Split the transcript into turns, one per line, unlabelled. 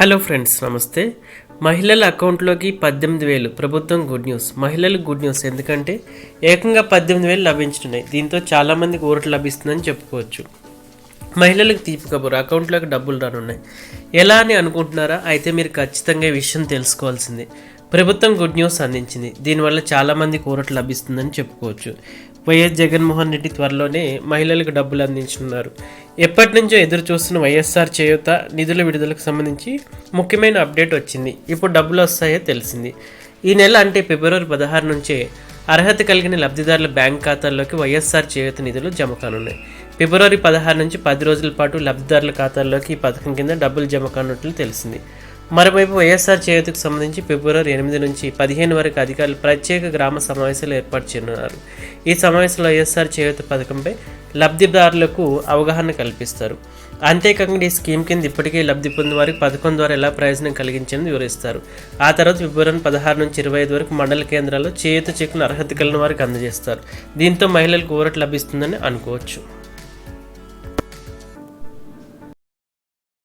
Hello friends నమస్తే. మహిళల అకౌంట్లోకి పద్దెనిమిది వేలు. ప్రభుత్వం గుడ్ న్యూస్. మహిళలకు గుడ్ న్యూస్. ఎందుకంటే ఏకంగా పద్దెనిమిది వేలు లభించుతున్నాయి దీంతో చాలామందికి ఊరట లభిస్తుందని చెప్పుకోవచ్చు. మహిళలకు తీపి కబురు. అకౌంట్లోకి డబ్బులు రానున్నాయి. ఎలా అని అనుకుంటున్నారా? అయితే మీరు ఖచ్చితంగా ఈ విషయం తెలుసుకోవాల్సింది. ప్రభుత్వం గుడ్ న్యూస్ అందించింది. దీనివల్ల చాలామందికి ఊరట లభిస్తుందని చెప్పుకోవచ్చు. వైఎస్ జగన్మోహన్ రెడ్డి త్వరలోనే మహిళలకు డబ్బులు అందించనున్నారు. ఎప్పటి నుంచో ఎదురు చూస్తున్న వైఎస్ఆర్ చేయూత నిధుల విడుదలకు సంబంధించి ముఖ్యమైన అప్డేట్ వచ్చింది. ఇప్పుడు డబ్బులు వస్తాయో తెలిసింది. ఈ నెల అంటే ఫిబ్రవరి పదహారు నుంచే అర్హత కలిగిన లబ్ధిదారుల బ్యాంక్ ఖాతాల్లోకి వైఎస్ఆర్ చేయూత నిధులు జమ కానున్నాయి. ఫిబ్రవరి పదహారు నుంచి పది రోజుల పాటు లబ్ధిదారుల ఖాతాల్లోకి ఈ పథకం కింద డబ్బులు జమ కానున్నట్లు తెలిసింది. మరోవైపు వైఎస్ఆర్ చేయూతకు సంబంధించి ఫిబ్రవరి ఎనిమిది నుంచి పదిహేను వరకు అధికారులు ప్రత్యేక గ్రామ సమావేశాలు ఏర్పాటు చేయనున్నారు. ఈ సమావేశంలో వైఎస్ఆర్ చేయూత పథకంపై లబ్ధిదారులకు అవగాహన కల్పిస్తారు. అంతేకాకుండా ఈ స్కీమ్ కింద ఇప్పటికే లబ్ధి పొందిన వారికి పథకం ద్వారా ఎలా ప్రయోజనం కలిగించిందని వివరిస్తారు. ఆ తర్వాత ఫిబ్రవరి పదహారు నుంచి ఇరవై ఐదు వరకు మండల కేంద్రాల్లో చేతి చెక్కును అర్హత కలిగిన వారికి అందజేస్తారు. దీంతో మహిళలకు ఊరట లభిస్తుందని అనుకోవచ్చు.